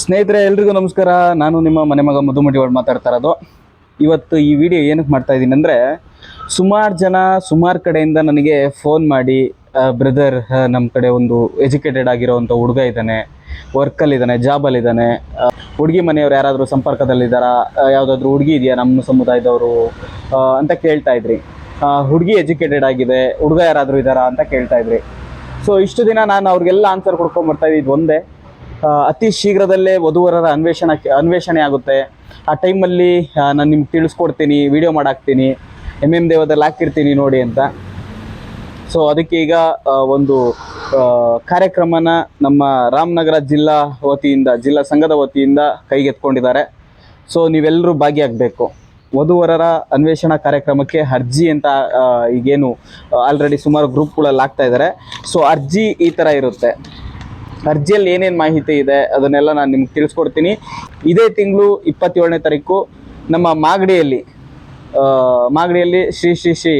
ಸ್ನೇಹಿತರೆ, ಎಲ್ರಿಗೂ ನಮಸ್ಕಾರ. ನಾನು ನಿಮ್ಮ ಮನೆ ಮಗ ಮಧುಮಟಿ ಒಳಗೆ ಮಾತಾಡ್ತಾ ಇರೋದು. ಇವತ್ತು ಈ ವಿಡಿಯೋ ಏನಕ್ಕೆ ಮಾಡ್ತಾ ಇದ್ದೀನಿ ಅಂದರೆ, ಸುಮಾರು ಜನ ಸುಮಾರು ಕಡೆಯಿಂದ ನನಗೆ ಫೋನ್ ಮಾಡಿ ಬ್ರದರ್ ನಮ್ಮ ಕಡೆ ಒಂದು ಎಜುಕೇಟೆಡ್ ಆಗಿರೋವಂಥ ಹುಡುಗ ಇದ್ದಾನೆ ವರ್ಕಲ್ಲಿದ್ದಾನೆ ಜಾಬಲ್ಲಿದ್ದಾನೆ ಹುಡುಗಿ ಮನೆಯವ್ರು ಯಾರಾದರೂ ಸಂಪರ್ಕದಲ್ಲಿದ್ದಾರಾ? ಯಾವುದಾದ್ರೂ ಹುಡುಗಿ ಇದೆಯಾ ನಮ್ಮ ಸಮುದಾಯದವರು? ಅಂತ ಕೇಳ್ತಾ ಇದ್ರಿ. ಹುಡುಗಿ ಎಜುಕೇಟೆಡ್ ಆಗಿದೆ, ಹುಡುಗ ಯಾರಾದರೂ ಇದ್ದಾರಾ ಅಂತ ಕೇಳ್ತಾ ಇದ್ರಿ. ಸೊ ಇಷ್ಟು ದಿನ ನಾನು ಅವ್ರಿಗೆಲ್ಲ ಆನ್ಸರ್ ಕೊಡ್ಕೊಂಡು ಬರ್ತಾ ಒಂದೇ. ಅತಿ ಶೀಘ್ರದಲ್ಲೇ ವಧುವರರ ಅನ್ವೇಷಣ ಅನ್ವೇಷಣೆ ಆಗುತ್ತೆ. ಆ ಟೈಮಲ್ಲಿ ನಾನು ನಿಮ್ಗೆ ತಿಳಿಸ್ಕೊಡ್ತೀನಿ, ವಿಡಿಯೋ ಮಾಡಾಕ್ತೀನಿ, ಎಂ ಎಂ ದೇವದಲ್ಲಿ ಹಾಕಿರ್ತೀನಿ ನೋಡಿ ಅಂತ. ಸೊ ಅದಕ್ಕೆ ಈಗ ಒಂದು ಕಾರ್ಯಕ್ರಮನ ನಮ್ಮ ರಾಮನಗರ ಜಿಲ್ಲಾ ವತಿಯಿಂದ, ಜಿಲ್ಲಾ ಸಂಘದ ವತಿಯಿಂದ ಕೈಗೆತ್ಕೊಂಡಿದ್ದಾರೆ. ಸೊ ನೀವೆಲ್ಲರೂ ಭಾಗಿಯಾಗಬೇಕು. ವಧುವರರ ಅನ್ವೇಷಣಾ ಕಾರ್ಯಕ್ರಮಕ್ಕೆ ಅರ್ಜಿ ಅಂತ ಈಗೇನು ಆಲ್ರೆಡಿ ಸುಮಾರು ಗ್ರೂಪ್ಗಳಲ್ಲಿ ಆಗ್ತಾ ಇದ್ದಾರೆ ಸೊ ಅರ್ಜಿ ಈ ಥರ ಇರುತ್ತೆ. ಅರ್ಜಿಯಲ್ಲಿ ಏನೇನು ಮಾಹಿತಿ ಇದೆ ಅದನ್ನೆಲ್ಲ ನಾನು ನಿಮ್ಗೆ ತಿಳಿಸ್ಕೊಡ್ತೀನಿ. ಇದೇ ತಿಂಗಳು ಇಪ್ಪತ್ತೇಳನೇ ತಾರೀಕು ನಮ್ಮ ಮಾಗಡಿಯಲ್ಲಿ ಮಾಗಡಿಯಲ್ಲಿ ಶ್ರೀ ಶ್ರೀ ಶ್ರೀ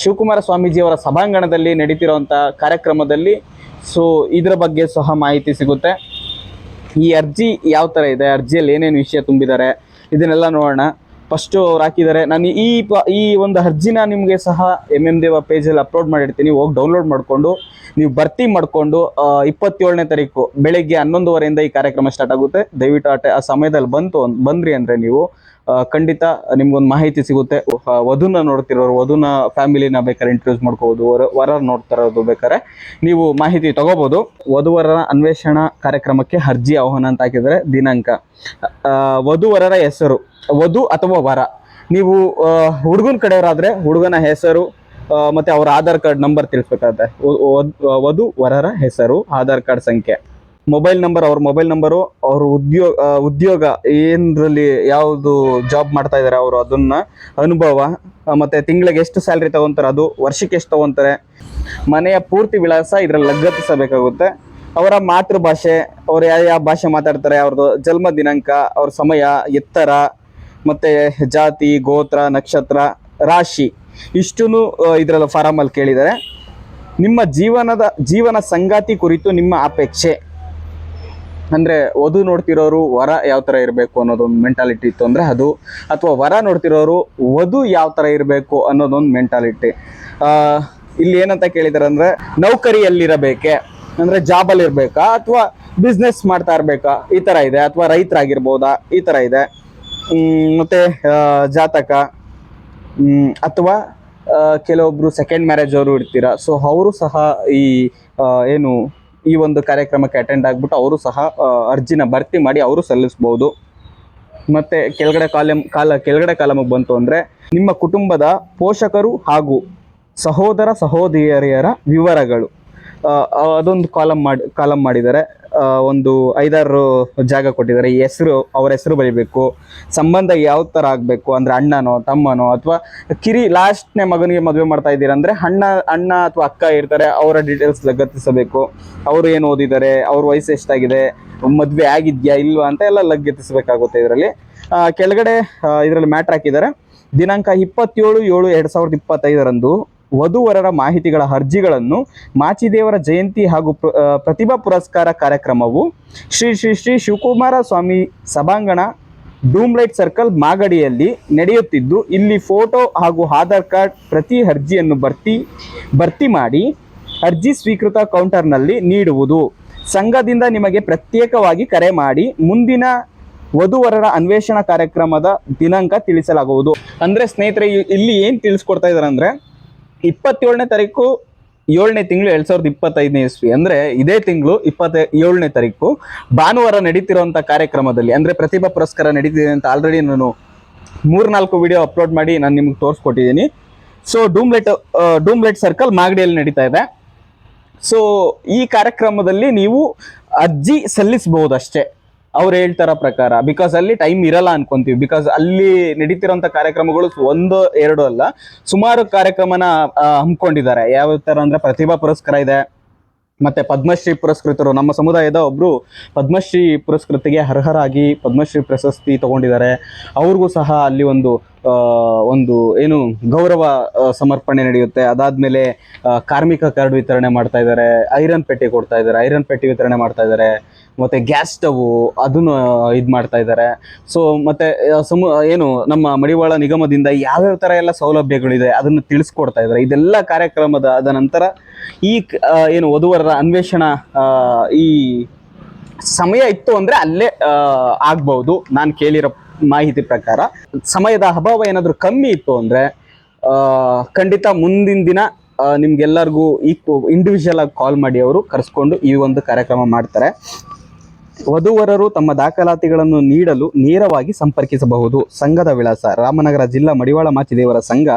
ಶಿವಕುಮಾರ ಸ್ವಾಮೀಜಿಯವರ ಸಭಾಂಗಣದಲ್ಲಿ ನಡೀತಿರೋವಂಥ ಕಾರ್ಯಕ್ರಮದಲ್ಲಿ ಸೊ ಇದರ ಬಗ್ಗೆ ಸಹ ಮಾಹಿತಿ ಸಿಗುತ್ತೆ. ಈ ಅರ್ಜಿ ಯಾವ ಥರ ಇದೆ, ಅರ್ಜಿಯಲ್ಲಿ ಏನೇನು ವಿಷಯ ತುಂಬಿದ್ದಾರೆ, ಇದನ್ನೆಲ್ಲ ನೋಡೋಣ. ಫಸ್ಟು ಅವ್ರು ಹಾಕಿದ್ದಾರೆ, ನಾನು ಈ ಈ ಒಂದು ಅರ್ಜಿನ ನಿಮಗೆ ಸಹ ಎಂ ಎಂ ದೇವ ಪೇಜಲ್ಲಿ ಅಪ್ಲೋಡ್ ಮಾಡಿರ್ತೀನಿ, ಹೋಗಿ ಡೌನ್ಲೋಡ್ ಮಾಡಿಕೊಂಡು. ನೀವು ಭರ್ತಿ ಮಾಡಿಕೊಂಡು ಇಪ್ಪತ್ತೇಳನೇ ತಾರೀಕು ಬೆಳಗ್ಗೆ ಹನ್ನೊಂದುವರೆಯಿಂದ ಈ ಕಾರ್ಯಕ್ರಮ ಸ್ಟಾರ್ಟ್ ಆಗುತ್ತೆ. ದಯವಿಟ್ಟು ಆ ಸಮಯದಲ್ಲಿ ಬಂತು ಬಂದ್ರಿ ಅಂದರೆ ನೀವು ಖಂಡಿತ ನಿಮ್ಗೊಂದು ಮಾಹಿತಿ ಸಿಗುತ್ತೆ. ವಧುನ ನೋಡ್ತಿರೋರು, ವಧುನ ಫ್ಯಾಮಿಲಿನ ಬೇಕಾದ್ರೆ ಇಂಟ್ರೊಡ್ಯೂಸ್ ಮಾಡ್ಕೋಬೋದು, ವರ ವರ ನೋಡ್ತಾ ಇರೋದು ಬೇಕಾದ್ರೆ ನೀವು ಮಾಹಿತಿ ತಗೋಬೋದು. ವಧುವರರ ಅನ್ವೇಷಣಾ ಕಾರ್ಯಕ್ರಮಕ್ಕೆ ಅರ್ಜಿ, ಆಹ್ವಾನ ಅಂತ ಹಾಕಿದರೆ ದಿನಾಂಕ. ವಧುವರರ ಹೆಸರು, ವಧು ಅಥವಾ ವರ. ನೀವು ಹುಡುಗನ ಕಡೆಯವರಾದರೆ ಹುಡುಗನ ಹೆಸರು ಮತ್ತೆ ಅವರ ಆಧಾರ್ ಕಾರ್ಡ್ ನಂಬರ್ ತಿಳಿಸ್ಬೇಕಾಗತ್ತೆ ವಧು- ವರರ ಹೆಸರು, ಆಧಾರ್ ಕಾರ್ಡ್ ಸಂಖ್ಯೆ. ಮೊಬೈಲ್ ನಂಬರ್, ಅವ್ರ ಮೊಬೈಲ್ ನಂಬರು, ಅವ್ರ ಉದ್ಯೋಗ ಉದ್ಯೋಗ, ಏನರಲ್ಲಿ ಯಾವುದು ಜಾಬ್ ಮಾಡ್ತಾ ಇದ್ದಾರೆ ಅವರು, ಅದನ್ನ ಅನುಭವ ಮತ್ತೆ ತಿಂಗಳಿಗೆ ಎಷ್ಟು ಸ್ಯಾಲ್ರಿ ತಗೊಂತಾರೆ, ಅದು ವರ್ಷಕ್ಕೆ ಎಷ್ಟು ತಗೊಂತಾರೆ, ಮನೆಯ ಪೂರ್ತಿ ವಿಳಾಸ ಇದ್ರಲ್ಲಿ ಲಗತ್ತಿಸಬೇಕಾಗುತ್ತೆ. ಅವರ ಮಾತೃಭಾಷೆ, ಅವ್ರು ಯಾವ ಯಾವ ಭಾಷೆ ಮಾತಾಡ್ತಾರೆ, ಅವ್ರದ್ದು ಜನ್ಮ ದಿನಾಂಕ, ಅವ್ರ ಸಮಯ, ಎತ್ತರ, ಮತ್ತೆ ಜಾತಿ, ಗೋತ್ರ, ನಕ್ಷತ್ರ, ರಾಶಿ. ಇಷ್ಟೂ ಇದರಲ್ಲಿ ಫಾರಮಲ್ಲಿ ಕೇಳಿದ್ದಾರೆ. ನಿಮ್ಮ ಜೀವನದ, ಜೀವನ ಸಂಗಾತಿ ಕುರಿತು ನಿಮ್ಮ ಅಪೇಕ್ಷೆ? ಅಂದರೆ ವಧು ನೋಡ್ತಿರೋರು ವರ ಯಾವ ಥರ ಇರಬೇಕು ಅನ್ನೋದೊಂದು ಮೆಂಟಾಲಿಟಿ ಇತ್ತು ಅಂದರೆ ಅದು. ಅಥವಾ ವರ ನೋಡ್ತಿರೋರು ವಧು ಯಾವ ಥರ ಇರಬೇಕು ಅನ್ನೋದೊಂದು ಮೆಂಟಾಲಿಟಿ ಇಲ್ಲಿ ಏನಂತ ಕೇಳಿದ್ದಾರೆ ಅಂದರೆ ನೌಕರಿಯಲ್ಲಿರಬೇಕೆ, ಅಂದರೆ ಜಾಬಲ್ಲಿ ಇರಬೇಕಾ, ಅಥವಾ ಬಿಸ್ನೆಸ್ ಮಾಡ್ತಾ ಇರಬೇಕಾ? ಈ ಥರ ಇದೆ. ಅಥವಾ ರೈತರಾಗಿರ್ಬೋದಾ? ಈ ಥರ ಇದೆ. ಮತ್ತು ಜಾತಕ. ಅಥವಾ ಕೆಲವೊಬ್ಬರು ಸೆಕೆಂಡ್ ಮ್ಯಾರೇಜ್ ಅವರು ಇರ್ತೀರ ಸೊ ಅವರು ಸಹ ಈ ಏನು, ಈ ಒಂದು ಕಾರ್ಯಕ್ರಮಕ್ಕೆ ಅಟೆಂಡ್ ಆಗಿಬಿಟ್ಟು ಅವರು ಸಹ ಅರ್ಜಿನ ಭರ್ತಿ ಮಾಡಿ ಅವರು ಸಲ್ಲಿಸ್ಬೋದು. ಮತ್ತೆ ಕೆಳಗಡೆ ಕಾಲಮ್ ಕಾಲ, ಕೆಳಗಡೆ ಕಾಲಮಿಗೆ ಬಂತು ಅಂದರೆ, ನಿಮ್ಮ ಕುಟುಂಬದ ಪೋಷಕರು ಹಾಗೂ ಸಹೋದರ, ಸಹೋದರಿಯರ ವಿವರಗಳು. ಅದೊಂದು ಕಾಲಮ್ ಮಾಡಿ ಕಾಲಮ್ ಮಾಡಿದ್ದಾರೆ ಒಂದು ಐದಾರು ಜಾಗ ಕೊಟ್ಟಿದ್ದಾರೆ. ಈ ಹೆಸರು, ಅವ್ರ ಹೆಸರು ಬರೀಬೇಕು. ಸಂಬಂಧ ಯಾವ ಥರ ಆಗಬೇಕು? ಅಂದರೆ ಅಣ್ಣನೋ, ತಮ್ಮನೋ, ಅಥವಾ ಕಿರಿ ಲಾಸ್ಟ್ನೇ ಮಗನಿಗೆ ಮದುವೆ ಮಾಡ್ತಾ ಇದ್ದೀರಾ ಅಂದರೆ ಅಣ್ಣ ಅಣ್ಣ ಅಥವಾ ಅಕ್ಕ ಇರ್ತಾರೆ, ಅವರ ಡೀಟೇಲ್ಸ್ ಲಗತ್ತಿಸಬೇಕು. ಅವರು ಏನು ಓದಿದ್ದಾರೆ? ಅವ್ರ ವಯಸ್ಸು ಎಷ್ಟಾಗಿದೆ? ಮದುವೆ ಆಗಿದೆಯಾ, ಇಲ್ವಾ ಅಂತ ಎಲ್ಲ ಲಗತ್ತಿಸಬೇಕಾಗುತ್ತೆ ಇದರಲ್ಲಿ. ಕೆಳಗಡೆ ಇದರಲ್ಲಿ ಮ್ಯಾಟ್ರ್ ಹಾಕಿದ್ದಾರೆ. ದಿನಾಂಕ ಇಪ್ಪತ್ತೇಳು ಏಳು ಎರಡು ಸಾವಿರದ ಇಪ್ಪತ್ತೈದರಂದು ವಧುವರರ ಮಾಹಿತಿಗಳ ಅರ್ಜಿಗಳನ್ನು ಮಾಚಿದೇವರ ಜಯಂತಿ ಹಾಗೂ ಪ್ರ- ಪ್ರತಿಭಾ ಪುರಸ್ಕಾರ ಕಾರ್ಯಕ್ರಮವು ಶ್ರೀ ಶ್ರೀ ಶ್ರೀ ಶಿವಕುಮಾರ ಸ್ವಾಮಿ ಸಭಾಂಗಣ ಡೂಮ್ಲೈಟ್ ಸರ್ಕಲ್ ಮಾಗಡಿಯಲ್ಲಿ ನಡೆಯುತ್ತಿದ್ದು, ಇಲ್ಲಿ ಫೋಟೋ ಹಾಗೂ ಆಧಾರ್ ಕಾರ್ಡ್ ಪ್ರತಿ ಅರ್ಜಿಯನ್ನು ಭರ್ತಿ ಭರ್ತಿ ಮಾಡಿ ಅರ್ಜಿ ಸ್ವೀಕೃತ ಕೌಂಟರ್ನಲ್ಲಿ ನೀಡುವುದು. ಸಂಘದಿಂದ ನಿಮಗೆ ಪ್ರತ್ಯೇಕವಾಗಿ ಕರೆ ಮಾಡಿ ಮುಂದಿನ ವಧುವರರ ಅನ್ವೇಷಣಾ ಕಾರ್ಯಕ್ರಮದ ದಿನಾಂಕ ತಿಳಿಸಲಾಗುವುದು. ಅಂದರೆ ಸ್ನೇಹಿತರೆ ಇಲ್ಲಿ ಏನು ತಿಳಿಸ್ಕೊಡ್ತಾ ಇದ್ದಾರೆ ಅಂದ್ರೆ ಇಪ್ಪತ್ತೇಳನೇ ತಾರೀಕು, ಏಳನೇ ತಿಂಗಳು ಎರಡ್ ಸಾವಿರದ ಇಪ್ಪತ್ತೈದನೇ ಇಸ್ವಿ. ಅಂದ್ರೆ ಇದೇ ತಿಂಗಳು ಇಪ್ಪತ್ತ, ಏಳನೇ ತಾರೀಕು ಭಾನುವಾರ ನಡೀತಿರುವಂತ ಕಾರ್ಯಕ್ರಮದಲ್ಲಿ, ಅಂದ್ರೆ ಪ್ರತಿಭಾ ಪುರಸ್ಕಾರ ನಡೀತಿದೆ ಅಂತ ಆಲ್ರೆಡಿ ನಾನು ಮೂರ್ನಾಲ್ಕು ವಿಡಿಯೋ ಅಪ್ಲೋಡ್ ಮಾಡಿ ನಾನು ನಿಮ್ಗೆ ತೋರಿಸ್ಕೊಟ್ಟಿದ್ದೀನಿ ಸೊ ಡೂಮ್ಲೆಟ್ ಡೂಮ್ಲೆಟ್ ಸರ್ಕಲ್ ಮಾಗಡಿಯಲ್ಲಿ ನಡೀತಾ ಇದೆ. ಸೊ ಈ ಕಾರ್ಯಕ್ರಮದಲ್ಲಿ ನೀವು ಅರ್ಜಿ ಸಲ್ಲಿಸಬಹುದು ಅಷ್ಟೇ ಅವ್ರು ಹೇಳ್ತಾರ ಪ್ರಕಾರ ಬಿಕಾಸ್ ಅಲ್ಲಿ ಟೈಮ್ ಇರಲ್ಲ ಅನ್ಕೊಂತೀವಿ. ಬಿಕಾಸ್ ಅಲ್ಲಿ ನಡೀತಿರೋಂಥ ಕಾರ್ಯಕ್ರಮಗಳು ಒಂದು, ಎರಡು ಅಲ್ಲ, ಸುಮಾರು ಕಾರ್ಯಕ್ರಮನ ಹಮ್ಮಿಕೊಂಡಿದ್ದಾರೆ. ಯಾವ ಥರ ಅಂದ್ರೆ ಪ್ರತಿಭಾ ಪುರಸ್ಕಾರ ಇದೆ, ಮತ್ತೆ ಪದ್ಮಶ್ರೀ ಪುರಸ್ಕೃತರು, ನಮ್ಮ ಸಮುದಾಯದ ಒಬ್ಬರು ಪದ್ಮಶ್ರೀ ಪುರಸ್ಕೃತಿಗೆ ಅರ್ಹರಾಗಿ ಪದ್ಮಶ್ರೀ ಪ್ರಶಸ್ತಿ ತಗೊಂಡಿದ್ದಾರೆ. ಅವ್ರಿಗೂ ಸಹ ಅಲ್ಲಿ ಒಂದು ಒಂದು ಏನು ಗೌರವ ಸಮರ್ಪಣೆ ನಡೆಯುತ್ತೆ. ಅದಾದ್ಮೇಲೆ ಕಾರ್ಮಿಕ ಕಾರ್ಡ್ ವಿತರಣೆ ಮಾಡ್ತಾ ಇದ್ದಾರೆ, ಐರನ್ ಪೆಟ್ಟಿ ಕೊಡ್ತಾ ಇದ್ದಾರೆ, ಐರನ್ ಪೆಟ್ಟಿ ವಿತರಣೆ ಮಾಡ್ತಾ ಇದ್ದಾರೆ. ಮತ್ತು ಗ್ಯಾಸ್ ಸ್ಟವ್ ಅದನ್ನು ಇದು ಮಾಡ್ತಾ ಇದ್ದಾರೆ ಸೊ ಮತ್ತು ಏನು, ನಮ್ಮ ಮಡಿವಾಳ ನಿಗಮದಿಂದ ಯಾವ್ಯಾವ ಥರ ಎಲ್ಲ ಸೌಲಭ್ಯಗಳಿದೆ ಅದನ್ನು ತಿಳಿಸ್ಕೊಡ್ತಾ ಇದ್ದಾರೆ ಇದೆಲ್ಲ ಕಾರ್ಯಕ್ರಮದ ಆದ ನಂತರ ಈ ಏನು ವಧುವರರ ಅನ್ವೇಷಣಾ ಈ ಸಮಯ ಇತ್ತು ಅಂದರೆ ಅಲ್ಲೇ ಆಗ್ಬೋದು ನಾನು ಕೇಳಿರೋ ಮಾಹಿತಿ ಪ್ರಕಾರ. ಸಮಯದ ಅಭಾವ ಏನಾದರೂ ಕಮ್ಮಿ ಇತ್ತು ಅಂದರೆ ಖಂಡಿತ ಮುಂದಿನ ದಿನ ನಿಮ್ಗೆಲ್ಲರಿಗೂ ಈ ಇಂಡಿವಿಜುವಲ್ ಆಗಿ ಕಾಲ್ ಮಾಡಿ ಅವರು ಕರೆಸ್ಕೊಂಡು ಈ ಒಂದು ಕಾರ್ಯಕ್ರಮ ಮಾಡ್ತಾರೆ. ವಧುವರರು ತಮ್ಮ ದಾಖಲಾತಿಗಳನ್ನು ನೀಡಲು ನೇರವಾಗಿ ಸಂಪರ್ಕಿಸಬಹುದು. ಸಂಘದ ವಿಳಾಸ ರಾಮನಗರ ಜಿಲ್ಲಾ ಮಡಿವಾಳ ಮಾಚಿದೇವರ ಸಂಘ,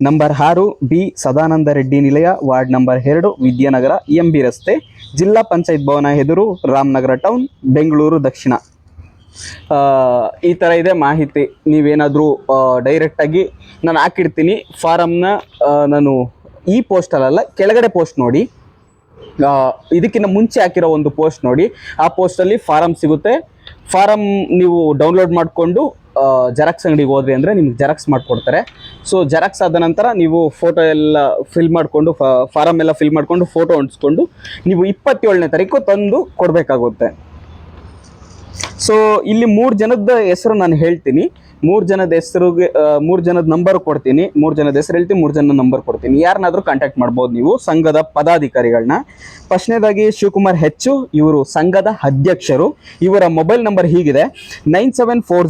ನಂಬರ್ ಆರು ಬಿ ಸದಾನಂದ ರೆಡ್ಡಿ ನಿಲಯ, ವಾರ್ಡ್ ನಂಬರ್ ಎರಡು ವಿದ್ಯಾನಗರ, ಎಂಬಿ ರಸ್ತೆ, ಜಿಲ್ಲಾ ಪಂಚಾಯತ್ ಭವನ ಎದುರು ರಾಮನಗರ ಟೌನ್, ಬೆಂಗಳೂರು ದಕ್ಷಿಣ. ಈ ಥರ ಇದೆ ಮಾಹಿತಿ. ನೀವೇನಾದರೂ ಡೈರೆಕ್ಟಾಗಿ ನಾನು ಹಾಕಿಡ್ತೀನಿ ಫಾರಮ್ನ ನಾನು ಈ ಪೋಸ್ಟಲ್ಲ ಕೆಳಗಡೆ ಪೋಸ್ಟ್ ನೋಡಿ. ಇದಕ್ಕಿಂತ ಮುಂಚೆ ಹಾಕಿರೋ ಒಂದು ಪೋಸ್ಟ್ ನೋಡಿ. ಆ ಪೋಸ್ಟಲ್ಲಿ ಫಾರಮ್ ಸಿಗುತ್ತೆ. ಫಾರಮ್ ನೀವು ಡೌನ್ಲೋಡ್ ಮಾಡಿಕೊಂಡು ಜೆರಾಕ್ಸ್ ಅಂಗಡಿಗೆ ಹೋದ್ರಿ ಅಂದರೆ ನಿಮ್ಗೆ ಜೆರಾಕ್ಸ್ ಮಾಡಿಕೊಡ್ತಾರೆ. ಸೊ ಜೆರಾಕ್ಸ್ ಆದ ನಂತರ ನೀವು ಫೋಟೋ ಎಲ್ಲ ಫಿಲ್ ಮಾಡಿಕೊಂಡು ಫಾರಮ್ ಎಲ್ಲ ಫಿಲ್ ಮಾಡಿಕೊಂಡು ಫೋಟೋ ಅಂಟಿಸ್ಕೊಂಡು ನೀವು ಇಪ್ಪತ್ತೇಳನೇ ತಾರೀಕು ತಂದು ಕೊಡಬೇಕಾಗುತ್ತೆ. ಸೊ ಇಲ್ಲಿ ಮೂರು ಜನದ ಹೆಸರು ನಾನು ಹೇಳ್ತೀನಿ. ಮೂರು ಜನದ ಹೆಸರುಗೆ ಮೂರು ಜನದ ನಂಬರ್ ಕೊಡ್ತೀನಿ. ಮೂರು ಜನದ ಹೆಸರು ಹೇಳ್ತೀನಿ, ಮೂರು ಜನದ ನಂಬರ್ ಕೊಡ್ತೀನಿ. ಯಾರನ್ನಾದರೂ ಕಾಂಟ್ಯಾಕ್ಟ್ ಮಾಡ್ಬೋದು ನೀವು ಸಂಘದ ಪದಾಧಿಕಾರಿಗಳನ್ನ ಫಸ್ಟ್ನೇದಾಗಿ ಶಿವಕುಮಾರ್ ಹೆಚ್ಚು, ಇವರು ಸಂಘದ ಅಧ್ಯಕ್ಷರು. ಇವರ ಮೊಬೈಲ್ ನಂಬರ್ ಹೀಗಿದೆ. Nine seven four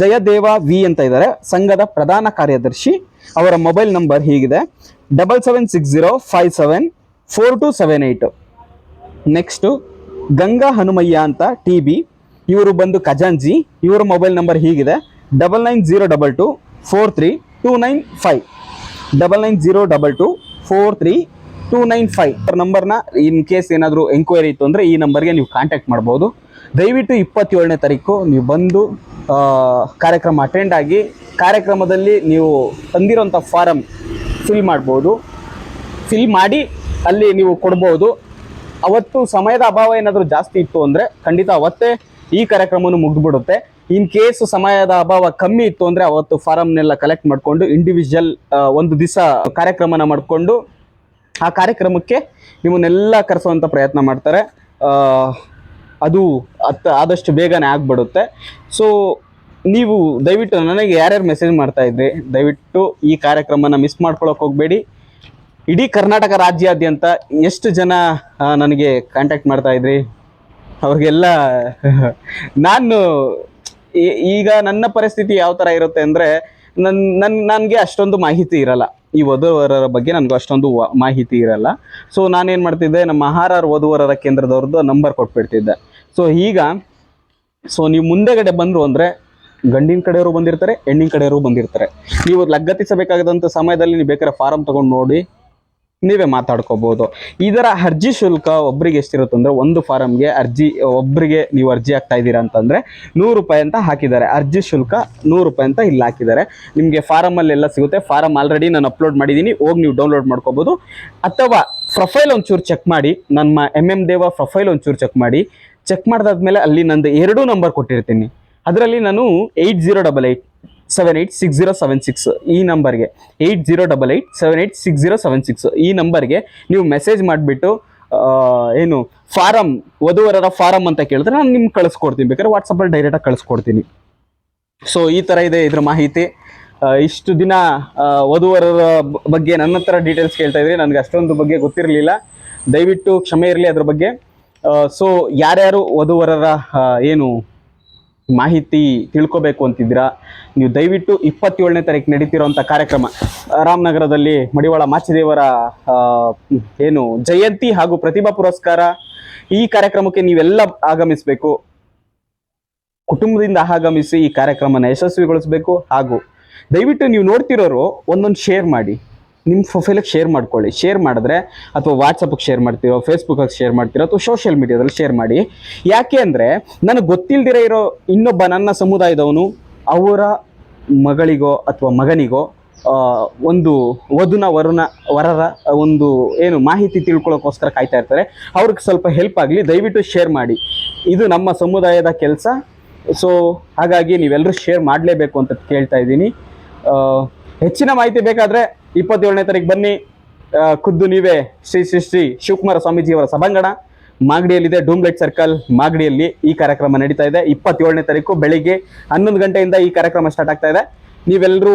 Jayadeva V ಅಂತ ಇದ್ದಾರೆ ಸಂಘದ ಪ್ರಧಾನ ಕಾರ್ಯದರ್ಶಿ. ಅವರ ಮೊಬೈಲ್ ನಂಬರ್ ಹೀಗಿದೆ. Double seven six zero five seven four two seven eight next Ganga Hanumaiah ಅಂತ ಟಿ ಬಿ ಇವರು ಬಂದು ಖಜಾಂಜಿ ಇವರ ಮೊಬೈಲ್ ನಂಬರ್ ಹೀಗಿದೆ. Double nine zero double two four three two nine five double nine zero double two four three two nine five ನಂಬರ್ನ in case ಏನಾದರೂ enquiry ಇತ್ತು ಅಂದರೆ ಈ ನಂಬರ್ಗೆ ನೀವು ಕಾಂಟ್ಯಾಕ್ಟ್ ಮಾಡ್ಬೋದು. ದಯವಿಟ್ಟು ಇಪ್ಪತ್ತೇಳನೇ ತಾರೀಕು ನೀವು ಬಂದು ಕಾರ್ಯಕ್ರಮ ಅಟೆಂಡ್ ಆಗಿ, ಕಾರ್ಯಕ್ರಮದಲ್ಲಿ ನೀವು ತಂದಿರೋಂಥ ಫಾರಮ್ ಫಿಲ್ ಮಾಡ್ಬೋದು. ಫಿಲ್ ಮಾಡಿ ಅಲ್ಲಿ ನೀವು ಕೊಡ್ಬೋದು. ಅವತ್ತು ಸಮಯದ ಅಭಾವ ಏನಾದರೂ ಜಾಸ್ತಿ ಇತ್ತು ಅಂದರೆ ಖಂಡಿತ ಅವತ್ತೇ ಈ ಕಾರ್ಯಕ್ರಮವನ್ನು ಮುಗಿದ್ಬಿಡುತ್ತೆ. ಇನ್ ಕೇಸ್ ಸಮಯದ ಅಭಾವ ಕಮ್ಮಿ ಇತ್ತು ಅಂದರೆ ಅವತ್ತು ಫಾರಮ್ನೆಲ್ಲ ಕಲೆಕ್ಟ್ ಮಾಡಿಕೊಂಡು ಇಂಡಿವಿಜುವಲ್ ಒಂದು ದಿವಸ ಕಾರ್ಯಕ್ರಮನ ಮಾಡಿಕೊಂಡು ಆ ಕಾರ್ಯಕ್ರಮಕ್ಕೆ ನಿಮ್ಮನ್ನೆಲ್ಲ ಕರೆಸುವಂಥ ಪ್ರಯತ್ನ ಮಾಡ್ತಾರೆ. ಅದು ಅತ್ತ ಆದಷ್ಟು ಬೇಗನೆ ಆಗಿಬಿಡುತ್ತೆ. ಸೊ ನೀವು ದಯವಿಟ್ಟು ನನಗೆ ಯಾರ್ಯಾರು ಮೆಸೇಜ್ ಮಾಡ್ತಾ ಇದ್ರಿ, ದಯವಿಟ್ಟು ಈ ಕಾರ್ಯಕ್ರಮನ ಮಿಸ್ ಮಾಡ್ಕೊಳಕ್ಕೆ ಹೋಗಬೇಡಿ. ಇಡೀ ಕರ್ನಾಟಕ ರಾಜ್ಯಾದ್ಯಂತ ಎಷ್ಟು ಜನ ನನಗೆ ಕಾಂಟ್ಯಾಕ್ಟ್ ಮಾಡ್ತಾ ಇದ್ರಿ? ಅವ್ರಿಗೆಲ್ಲ, ನಾನು ಈಗ ನನ್ನ ಪರಿಸ್ಥಿತಿ ಯಾವ ಥರ ಇರುತ್ತೆ ಅಂದರೆ ನನ್ನ ನನ್ನ ನನಗೆ ಅಷ್ಟೊಂದು ಮಾಹಿತಿ ಇರಲ್ಲ. ಈ ವಧುವರರ ಬಗ್ಗೆ ನನಗೂ ಅಷ್ಟೊಂದು ಮಾಹಿತಿ ಇರಲ್ಲ. ಸೊ ನಾನೇನು ಮಾಡ್ತಿದ್ದೆ, ನಮ್ಮ ಆಹಾರ ವಧುವರರ ಕೇಂದ್ರದವ್ರದ್ದು ನಂಬರ್ ಕೊಟ್ಬಿಡ್ತಿದ್ದೆ. ಸೊ ಈಗ ಸೊ ನೀವು ಮುಂದೆಗಡೆ ಬಂದರು ಅಂದರೆ, ಗಂಡಿನ ಕಡೆಯವರು ಬಂದಿರ್ತಾರೆ, ಹೆಣ್ಣಿನ ಕಡೆಯವರು ಬಂದಿರ್ತಾರೆ. ನೀವು ಲಗತ್ತಿಸಬೇಕಾದಂಥ ಸಮಯದಲ್ಲಿ ನೀವು ಬೇಕಾದ್ರೆ ಫಾರಮ್ ತೊಗೊಂಡು ನೋಡಿ. ನೀವೇ ಮಾತಾಡ್ಕೋಬಹುದು ಇದರ ಅರ್ಜಿ ಶುಲ್ಕ ಒಬ್ಬರಿಗೆ ಎಷ್ಟಿರುತ್ತೆ ಅಂದರೆ ಒಂದು ಫಾರಮ್ಗೆ ಅರ್ಜಿ ಒಬ್ಬರಿಗೆ ನೀವು ಅರ್ಜಿ ಹಾಕ್ತಾ ಇದ್ದೀರಾ ಅಂತಂದರೆ ನೂರು ರೂಪಾಯಿ ಅಂತ ಹಾಕಿದ್ದಾರೆ. ಅರ್ಜಿ ಶುಲ್ಕ ನೂರು ರೂಪಾಯಿ ಅಂತ ಇಲ್ಲಿ ಹಾಕಿದ್ದಾರೆ. ನಿಮಗೆ ಫಾರಮಲ್ಲೆಲ್ಲ ಸಿಗುತ್ತೆ. ಫಾರಮ್ ಆಲ್ರೆಡಿ ನಾನು ಅಪ್ಲೋಡ್ ಮಾಡಿದ್ದೀನಿ. ಹೋಗಿ ನೀವು ಡೌನ್ಲೋಡ್ ಮಾಡ್ಕೋಬೋದು. ಅಥವಾ ಪ್ರೊಫೈಲ್ ಒಂಚೂರು ಚೆಕ್ ಮಾಡಿ. ನಮ್ಮ ಎಂ ಎಂ ದೇವ ಪ್ರೊಫೈಲ್ ಒಂಚೂರು ಚೆಕ್ ಮಾಡಿ. ಚೆಕ್ ಮಾಡಿದಾದ್ಮೇಲೆ ಅಲ್ಲಿ ನಂದು ಎರಡೂ ನಂಬರ್ ಕೊಟ್ಟಿರ್ತೀನಿ. ಅದರಲ್ಲಿ ನಾನು eight zero double eight seven eight six zero seven six ಈ ನಂಬರ್ಗೆ eight zero double eight seven eight six zero seven six ಈ ನಂಬರ್ಗೆ ನೀವು ಮೆಸೇಜ್ ಮಾಡಿಬಿಟ್ಟು ಏನು ಫಾರಮ್ ವಧುವರರ ಫಾರಮ್ ಅಂತ ಕೇಳಿದ್ರೆ ನಾನು ನಿಮ್ಗೆ ಕಳಿಸ್ಕೊಡ್ತೀನಿ. ಬೇಕಾದ್ರೆ ವಾಟ್ಸಪ್ಪಲ್ಲಿ ಡೈರೆಕ್ಟಾಗಿ ಕಳಿಸ್ಕೊಡ್ತೀನಿ. ಸೊ ಈ ಥರ ಇದೆ ಇದ್ರ ಮಾಹಿತಿ. ಇಷ್ಟು ದಿನ ವಧುವರರ ಬಗ್ಗೆ ನನ್ನ ಹತ್ರ ಡೀಟೇಲ್ಸ್ ಕೇಳ್ತಾ ಇದ್ರಿ. ನನಗೆ ಅಷ್ಟೊಂದು ಬಗ್ಗೆ ಗೊತ್ತಿರಲಿಲ್ಲ. ದಯವಿಟ್ಟು ಕ್ಷಮೆ ಇರಲಿ ಅದ್ರ ಬಗ್ಗೆ. ಸೊ ಯಾರ್ಯಾರು ವಧುವರರ ಏನು ಮಾಹಿತಿ ತಿಳ್ಕೊಬೇಕು ಅಂತಿದ್ದೀರಾ? ನೀವು ದಯವಿಟ್ಟು ಇಪ್ಪತ್ತೇಳನೇ ತಾರೀಕು ನಡೀತಿರೋಂಥ ಕಾರ್ಯಕ್ರಮ, ರಾಮನಗರದಲ್ಲಿ ಮಡಿವಾಳ ಮಾಚಿದೇವರ ಏನು ಜಯಂತಿ ಹಾಗೂ ಪ್ರತಿಭಾ ಪುರಸ್ಕಾರ, ಈ ಕಾರ್ಯಕ್ರಮಕ್ಕೆ ನೀವೆಲ್ಲ ಆಗಮಿಸಬೇಕು. ಕುಟುಂಬದಿಂದ ಆಗಮಿಸಿ ಈ ಕಾರ್ಯಕ್ರಮನ ಯಶಸ್ವಿಗೊಳಿಸಬೇಕು ಹಾಗೂ ದಯವಿಟ್ಟು ನೀವು ನೋಡ್ತಿರೋರು ಒಂದೊಂದು ಶೇರ್ ಮಾಡಿ. ನಿಮ್ಮ ಪ್ರೊಫೈಲಿಗೆ ಶೇರ್ ಮಾಡ್ಕೊಳ್ಳಿ. ಶೇರ್ ಮಾಡಿದ್ರೆ ಅಥವಾ ವಾಟ್ಸಪ್ಗೆ ಶೇರ್ ಮಾಡ್ತೀರೋ ಫೇಸ್ಬುಕ್ಕಾಗಿ ಶೇರ್ ಮಾಡ್ತೀರೋ, ಅಥವಾ ಸೋಷಿಯಲ್ ಮೀಡಿಯಾದಲ್ಲಿ ಶೇರ್ ಮಾಡಿ. ಯಾಕೆ ಅಂದರೆ ನನಗೆ ಗೊತ್ತಿಲ್ಲದಿರೋ ಇರೋ ಇನ್ನೊಬ್ಬ ನನ್ನ ಸಮುದಾಯದವನು ಅವರ ಮಗಳಿಗೋ ಅಥವಾ ಮಗನಿಗೋ ಒಂದು ವಧುನ ವರುನ ವರರ ಒಂದು ಏನು ಮಾಹಿತಿ ತಿಳ್ಕೊಳ್ಳೋಕ್ಕೋಸ್ಕರ ಕಾಯ್ತಾ ಇರ್ತಾರೆ. ಅವ್ರಿಗೆ ಸ್ವಲ್ಪ ಹೆಲ್ಪ್ ಆಗಲಿ, ದಯವಿಟ್ಟು ಶೇರ್ ಮಾಡಿ. ಇದು ನಮ್ಮ ಸಮುದಾಯದ ಕೆಲಸ. ಸೊ ಹಾಗಾಗಿ ನೀವೆಲ್ಲರೂ ಶೇರ್ ಮಾಡಲೇಬೇಕು ಅಂತ ಕೇಳ್ತಾ ಇದ್ದೀನಿ. ಹೆಚ್ಚಿನ ಮಾಹಿತಿ ಬೇಕಾದರೆ ಇಪ್ಪತ್ತೇಳನೇ ತಾರೀಕು ಬನ್ನಿ. ಖುದ್ದು ನೀವೇ ಶ್ರೀ ಶ್ರೀ ಶ್ರೀ ಶಿವಕುಮಾರ ಸ್ವಾಮೀಜಿಯವರ ಸಭಾಂಗಣ. ಮಾಗಡಿಯಲ್ಲಿದೆ ಡೂಮ್ಲೆಟ್ ಸರ್ಕಲ್. ಮಾಗಡಿಯಲ್ಲಿ ಈ ಕಾರ್ಯಕ್ರಮ ನಡೀತಾ ಇದೆ. ಇಪ್ಪತ್ತೇಳನೇ ತಾರೀಕು ಬೆಳಿಗ್ಗೆ ಹನ್ನೊಂದು ಗಂಟೆಯಿಂದ ಈ ಕಾರ್ಯಕ್ರಮ ಸ್ಟಾರ್ಟ್ ಆಗ್ತಾ ಇದೆ. ನೀವೆಲ್ಲರೂ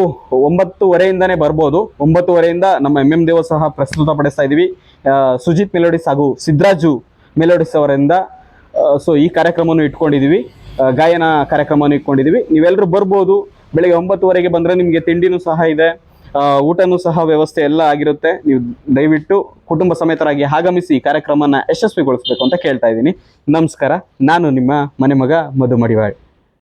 ಒಂಬತ್ತುವರೆಯಿಂದನೇ ಬರ್ಬೋದು. ಒಂಬತ್ತುವರೆಯಿಂದ ನಮ್ಮ ಎಂ ಎಂ ದೇವ ಸಹ ಪ್ರಸ್ತುತಪಡಿಸ್ತಾ ಇದ್ದೀವಿ ಆ, ಸುಜಿತ್ ಮೆಲೋಡಿಸ್ ಹಾಗೂ ಸಿದ್ರಾಜು ಮೆಲೋಡಿಸ್ ಅವರಿಂದ ಸೊ ಈ ಕಾರ್ಯಕ್ರಮವನ್ನು ಇಟ್ಕೊಂಡಿದ್ದೀವಿ ಗಾಯನ ಕಾರ್ಯಕ್ರಮವನ್ನು ಇಟ್ಕೊಂಡಿದ್ದೀವಿ ನೀವೆಲ್ಲರೂ ಬರ್ಬೋದು. ಬೆಳಿಗ್ಗೆ ಒಂಬತ್ತುವರೆಗೆ ಬಂದರೆ ನಿಮಗೆ ತಿಂಡಿನೂ ಸಹ ಇದೆ ಊಟನೂ ಸಹ ವ್ಯವಸ್ಥೆ ಎಲ್ಲ ಆಗಿರುತ್ತೆ. ನೀವು ದಯವಿಟ್ಟು ಕುಟುಂಬ ಸಮೇತರಾಗಿ ಆಗಮಿಸಿ ಕಾರ್ಯಕ್ರಮನ ಯಶಸ್ವಿಗೊಳಿಸಬೇಕು ಅಂತ ಕೇಳ್ತಾ ಇದ್ದೀನಿ. ನಮಸ್ಕಾರ, ನಾನು ನಿಮ್ಮ ಮನೆ ಮಗ ಮಧು ಮಡಿವಾಳ್